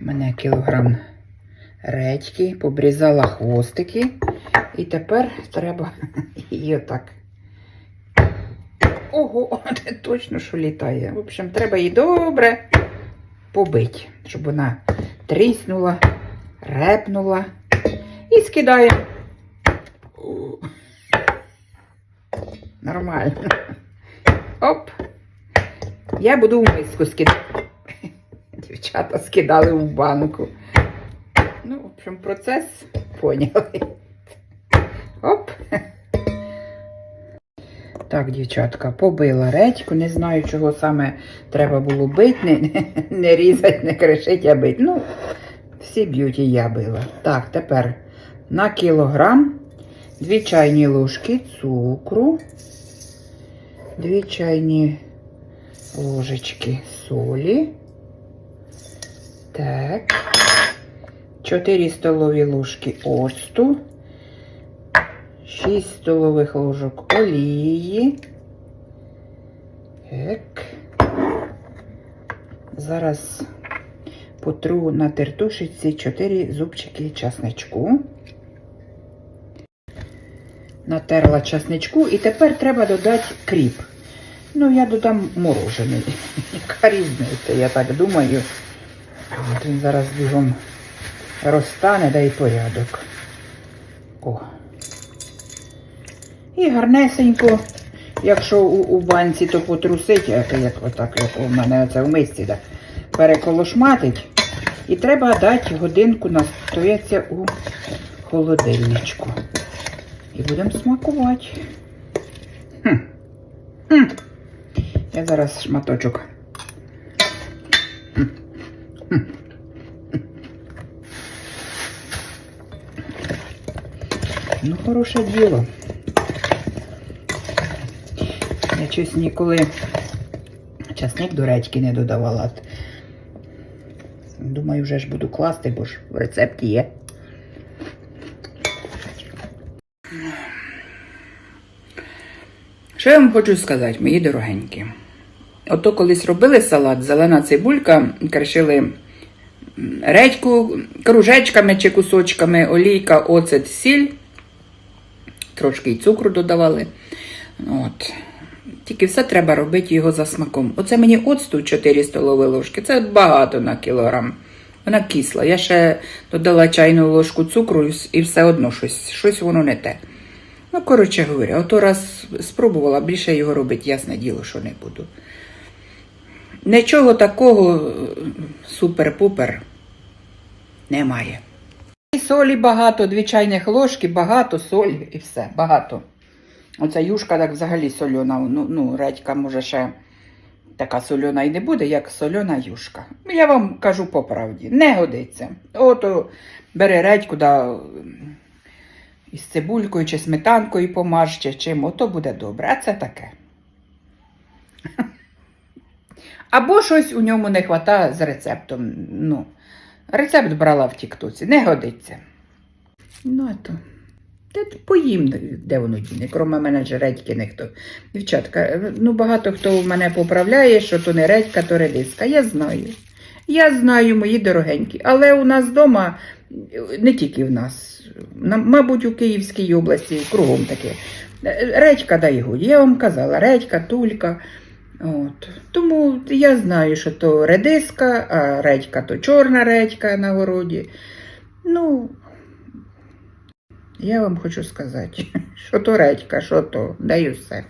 У мене кілограм редьки, побрізала хвостики. І тепер треба її отак. Ого, це точно що літає. В общем, треба її добре побити, щоб вона тріснула, репнула і скидає. Нормально. Оп. Я буду в миску скидати. Дівчата скидали в банку. Ну, в общем, процес поняли. Оп. Так, дівчатка, побила редьку. Не знаю, чого саме треба було бити. Не, не, різати, не кришити, а бити. Ну, всі б'ють і я била. Так, тепер на кілограм 2 чайні ложки цукру, 2 чайні ложечки солі. Так. 4 столові ложки оцту. 6 столових ложок олії. Так. Зараз потру на тертушечці 4 зубчики часничку. Натерла часничку і тепер треба додати кріп. Ну, я додам морожений. Яка різниця, я так думаю. От він зараз бігом розтане, дай порядок. О. І гарнесенько, якщо у, у банці, то потрусить, як, отак, як у мене це в мисці, так, переколошматить. І треба дати годинку настояться у холодильничку. І будемо смакувати. Хм. Хм. Я зараз шматочок. Хм. Ну, хороше діло. Я щось ніколи часник до редьки не додавала. Думаю, вже ж буду класти, бо ж в рецепті є. Що я вам хочу сказати, мої дорогенькі? Ото колись робили салат, зелена цибулька, кришили редьку кружечками чи кусочками, олійка, оцет, сіль, трошки й цукру додавали. От. Тільки все треба робити його за смаком. Оце мені оцту 4 столові ложки, це багато на кілограм. Вона кисла. Я ще додала чайну ложку цукру і все одно щось, щось воно не те. Ну, коротше говоря, ото раз спробувала, більше його робити, ясне діло, що не буду. Нічого такого супер-пупер немає. І солі багато, дві чайних ложки, багато солі і все, багато. Оця юшка так взагалі сольона, ну, ну редька може ще така сольона і не буде, як сольона юшка. Я вам кажу по правді, не годиться. Ото бери редьку да, із цибулькою чи сметанкою помаж, чи чим, ото буде добре. А це таке. Або щось у ньому не вистачає з рецептом. Ну, рецепт брала в Тіктоці, не годиться. Ну, а то. Та поїм, де воно діне, крім мене ж редьки ніхто. Дівчатка, ну багато хто в мене поправляє, що то не редька, то редиска. Я знаю. Я знаю, мої дорогенькі. Але у нас вдома, не тільки в нас, мабуть, у Київській області кругом таке. Редька дай годі. Я вам казала, редька, тулька. От. Тому я знаю, що то редиска, а редька то чорна редька на городі. Ну, я вам хочу сказати, що то редька, що то, даю все.